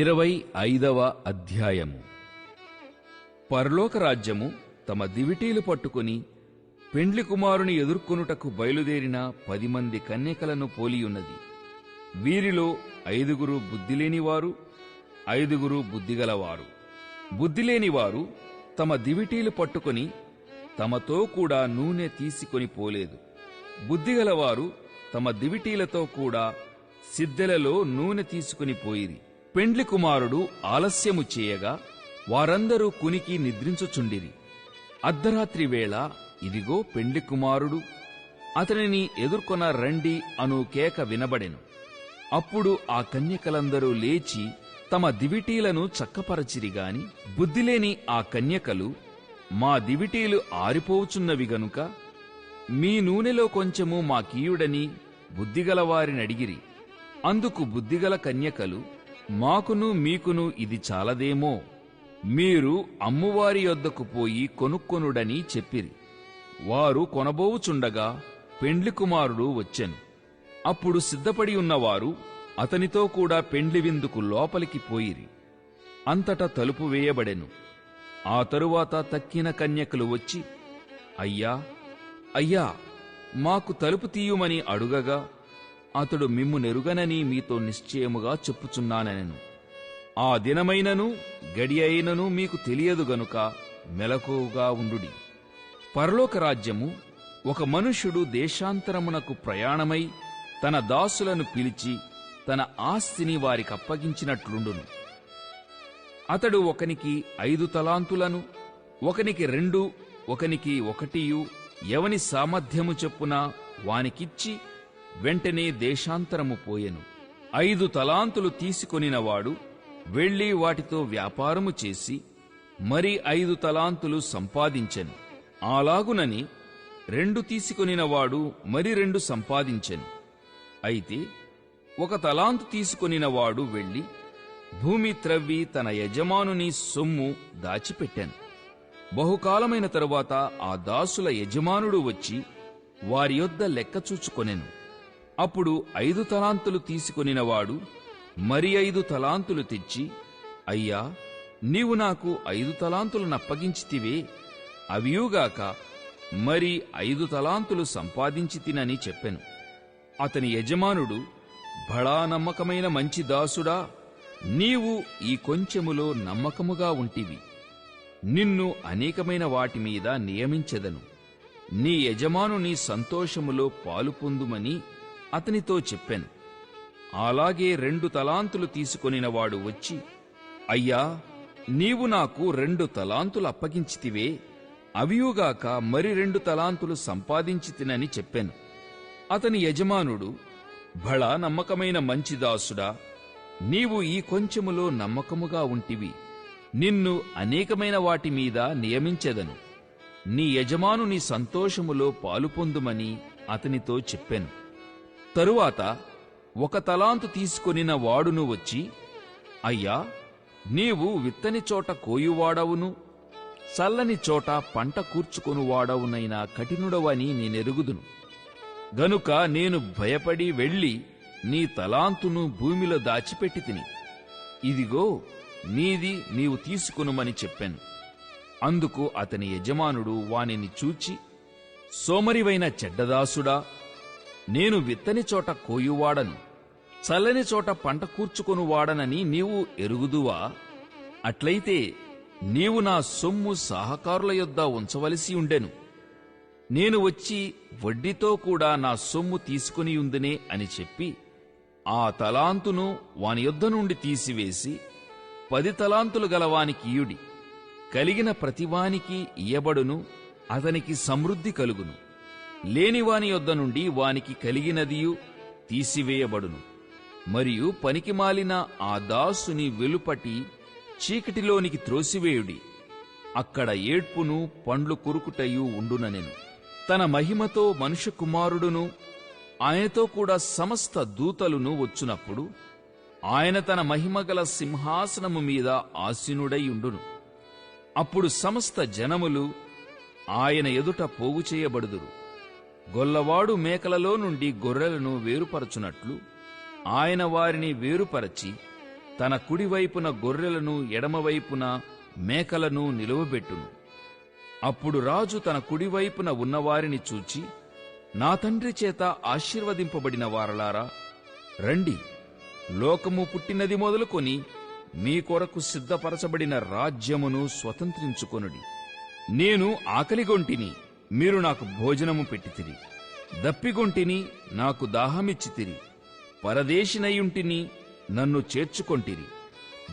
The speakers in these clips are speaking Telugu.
ఇరవై ఐదవ అధ్యాయము పరలోక రాజ్యము తమ దివిటీలు పట్టుకుని పెండ్లి కుమారుని ఎదుర్కొనుటకు బయలుదేరిన పది మంది కన్యకలను పోలియున్నది. వీరిలో ఐదుగురు బుద్ధిలేనివారు ఐదుగురు బుద్ధిగలవారు. బుద్ధిలేనివారు తమ దివిటీలు పట్టుకొని తమతో కూడా నూనె తీసుకొని పోలేదు. బుద్ధిగలవారు తమ దివిటీలతో కూడా సిద్దెలలో నూనె తీసుకుని పోయిరి. పెండ్లి కుమారుడు ఆలస్యము చేయగా వారందరూ కునికి నిద్రించుచుండిరి. అర్ధరాత్రి వేళ ఇదిగో పెండ్లి కుమారుడు అతనిని ఎదుర్కొన రండి అను కేక వినబడెను. అప్పుడు ఆ కన్యకలందరూ లేచి తమ దివిటీలను చక్కపరచిరిగాని బుద్ధిలేని ఆ కన్యకలు మా దివిటీలు ఆరిపోవుచున్నవి గనుక మీ నూనెలో కొంచెము మాకీయుడని బుద్ధిగలవారినడిగిరి. అందుకు బుద్ధిగల కన్యకలు మాకును మీకును ఇది చాలదేమో. మీరు అమ్మువారి యొద్దకు పోయి కొనుక్కొనుడని చెప్పిరి. వారు కొనబోవుచుండగా పెండ్లి కుమారుడు వచ్చెను. అప్పుడు సిద్ధపడి ఉన్నవారు అతనితో కూడా పెండ్లి విందుకు లోపలికి పోయిరి. అంతటా తలుపు వేయబడెను. ఆ తరువాత తక్కిన కన్యకలు వచ్చి అయ్యా అయ్యా మాకు తలుపు తీయుమని అడుగగా అతడు మిమ్ము నెరుగనని మీతో నిశ్చయముగా చెప్పుచున్నానెను ఆ దినమైనను గడి అయినను మీకు తెలియదు గనుక మెలకువగా ఉండుడి. పరలోక రాజ్యము ఒక మనుష్యుడు దేశాంతరమునకు ప్రయాణమై తన దాసులను పిలిచి తన ఆస్తిని వారికప్పగించినట్లుండును అతడు ఒకనికి ఐదు తలాంతులను ఒకనికి రెండు ఒకనికి ఒకటియు ఎవని సామర్థ్యము చెప్పున వానికిచ్చి వెంటనే దేశాంతరము పోయెను. ఐదు తలాంతులు తీసుకొనినవాడు వెళ్ళి వాటితో వ్యాపారము చేసి మరి ఐదు తలాంతులు సంపాదించెను. అలాగునని రెండు తీసుకొనినవాడు మరి రెండు సంపాదించెను. అయితే ఒక తలాంతు తీసుకొనినవాడు వెళ్ళి భూమి త్రవ్వి తన యజమానుని సొమ్ము దాచిపెట్టాను. బహుకాలమైన తరువాత ఆ దాసుల యజమానుడు వచ్చి వారి యొద్ద లెక్క చూచుకొనెను. అప్పుడు ఐదు తలాంతులు తీసుకొనినవాడు మరి ఐదు తలాంతులు తెచ్చి అయ్యా నీవు నాకు ఐదు తలాంతులు నప్పగించితివే అవియుగాక మరి ఐదు తలాంతులు సంపాదించి తినని చెప్పెను. అతని యజమానుడు బడా నమ్మకమైన మంచి దాసుడా నీవు ఈ కొంచెములో నమ్మకముగా ఉంటివి. నిన్ను అనేకమైన వాటి మీద నియమించెదను. నీ యజమానుని సంతోషములో పాలు పొందుమని అతనితో చెప్పాను. అలాగే రెండు తలాంతులు తీసుకొనినవాడు వచ్చి అయ్యా నీవు నాకు రెండు తలాంతులు అప్పగించితివే అవియుగాక మరి రెండు తలాంతులు సంపాదించి తినని చెప్పాను. అతని యజమానుడు భళ నమ్మకమైన మంచి దాసుడా నీవు ఈ కొంచెములో నమ్మకముగా ఉంటివి. నిన్ను అనేకమైన వాటి మీద నియమించెదను. నీ యజమానుని సంతోషములో పాలు పొందుమని అతనితో చెప్పాను. తరువాత ఒక తలాంతు తీసుకొనిన వాడును వచ్చి అయ్యా నీవు విత్తని చోట కోయువాడవును చల్లని చోట పంట కూర్చుకొనువాడవునైనా కఠినుడవని నేనెరుగుదును. గనుక నేను భయపడి వెళ్ళి నీ తలాంతును భూమిలో దాచిపెట్టి తిని ఇదిగో నీది నీవు తీసుకునుమని చెప్పాను. అందుకు అతని యజమానుడు వానిని చూచి సోమరివైన చెడ్డదాసుడా నేను విత్తని చోట కోయువాడను చల్లని చోట పంట కూర్చుకొనువాడనని నీవు ఎరుగుదువా? అట్లయితే నీవు నా సొమ్ము సహకారుల యొద్ద ఉంచవలసి ఉండెను. నేను వచ్చి వడ్డీతో కూడా నా సొమ్ము తీసుకుని అని చెప్పి ఆ తలాంతును వాని యొద్ద నుండి తీసివేసి పది తలాంతులు గలవానికి ఇయుడి కలిగిన ప్రతివానికి ఇయ్యబడును అతనికి సమృద్ధి కలుగును. లేనివాని యొద్ద నుండి వానికి కలిగినదియు తీసివేయబడును. మరియు పనికిమాలిన ఆ దాసుని వెలుపటి చీకటిలోనికి త్రోసివేయుడి. అక్కడ ఏడ్పును పండ్లు కురుకుటయు ఉండుననెను. తన మహిమతో మనుష్య కుమారుడును ఆయనతో కూడా సమస్త దూతలును వచ్చునప్పుడు ఆయన తన మహిమగల సింహాసనము మీద ఆసీనుడై ఉండును. అప్పుడు సమస్త జనములు ఆయన ఎదుట పోగు చేయబడుదురు గొల్లవాడు మేకలలో నుండి గొర్రెలను వేరుపరచునట్లు ఆయన వారిని వేరుపరచి తన కుడివైపున గొర్రెలను ఎడమవైపున మేకలను నిలువబెట్టును. అప్పుడు రాజు తన కుడివైపున ఉన్నవారిని చూచి నా తండ్రి చేత ఆశీర్వదింపబడిన వారలారా రండి లోకము పుట్టినది మొదలుకొని మీ కొరకు సిద్ధపరచబడిన రాజ్యమును స్వతంత్రించుకొనుడి. నేను ఆకలిగొంటిని. మీరు నాకు భోజనము పెట్టితిరి దప్పికొంటిని నాకు దాహమిచ్చితిరి పరదేశినయుంటిని నన్ను చేర్చుకొంటిరి.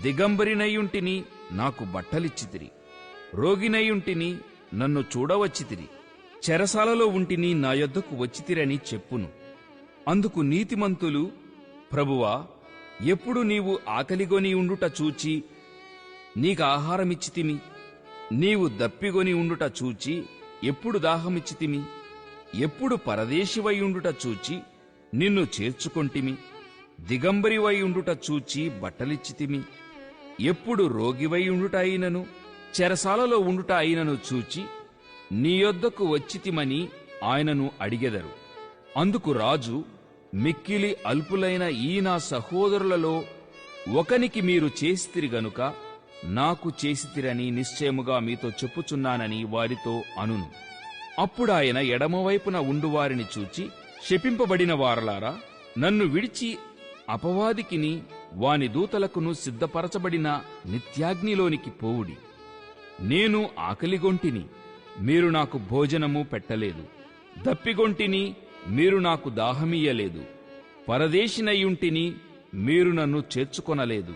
దిగంబరినయుంటిని నాకు బట్టలిచ్చితిరి రోగినయుంటిని నన్ను చూడవచ్చితిరి చెరసాలలో ఉంటిని నా యొద్దకు వచ్చితిరని చెప్పును. అందుకు నీతిమంతులు ప్రభువా ఎప్పుడు నీవు ఆకలిగొని ఉండుట చూచి నీకు ఆహారమిచ్చితిమి నీవు దప్పిగొని ఉండుట చూచి ఎప్పుడు దాహమిచ్చితిమి ఎప్పుడు పరదేశివై ఉండుట చూచి నిన్ను చేర్చుకొంటిమి? దిగంబరివై ఉండుట చూచి బట్టలిచ్చితిమి ఎప్పుడు రోగివై ఉండుట అయినను? చెరసాలలో ఉండుట అయినను చూచి నీ యొద్దకు వచ్చితిమని ఆయనను అడిగెదరు. అందుకు రాజు మిక్కిలి అల్పులైన ఈ నా సహోదరులలో ఒకనికి మీరు చేస్తిరి గనుక నాకు చేసితిరని నిశ్చయముగా మీతో చెప్పుచున్నానని వారితో అనును. అప్పుడాయన ఎడమవైపున ఉండువారిని చూచి శపింపబడిన వారలారా నన్ను విడిచి అపవాదికిని వాని దూతలకును సిద్ధపరచబడిన నిత్యాగ్నిలోనికి పోవుడి. నేను ఆకలిగొంటిని మీరు నాకు భోజనము పెట్టలేదు. దప్పిగొంటిని మీరు నాకు దాహమియ్యలేదు. పరదేశినయుంటిని మీరు నన్ను చేర్చుకొనలేదు.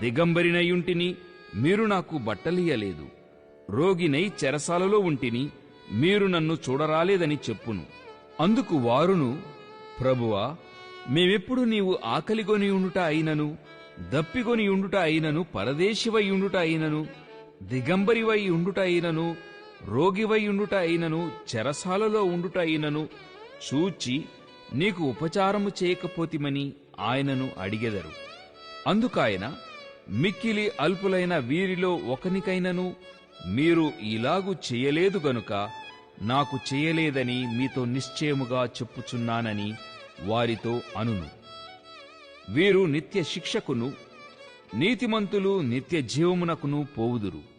దిగంబరినయుంటిని మీరు నాకు బట్టలియ్యలేదు. రోగినై చెరసాలలో ఉంటిని మీరు నన్ను చూడరాలేదని చెప్పును. అందుకు వారును ప్రభువా మేమెప్పుడు నీవు ఆకలిగొని ఉండుట అయినను దప్పిగొని ఉండుట అయినను పరదేశివై ఉండుట అయినను దిగంబరివై ఉండుట అయినను రోగివై ఉండుట అయినను చెరసాలలో ఉండుట అయినను చూచి నీకు ఉపచారము చేయకపోతిమని ఆయనను అడిగెదరు. అందుకాయన మిక్కిలి అల్పులైన వీరిలో ఒకనికైనను మీరు ఇలాగు చేయలేదు గనుక నాకు చేయలేదని మీతో నిశ్చయముగా చెప్పుచున్నానని వారితో అనును. వీరు నిత్య శిక్షకును నీతిమంతులు నిత్య జీవమునకును పోవుదురు.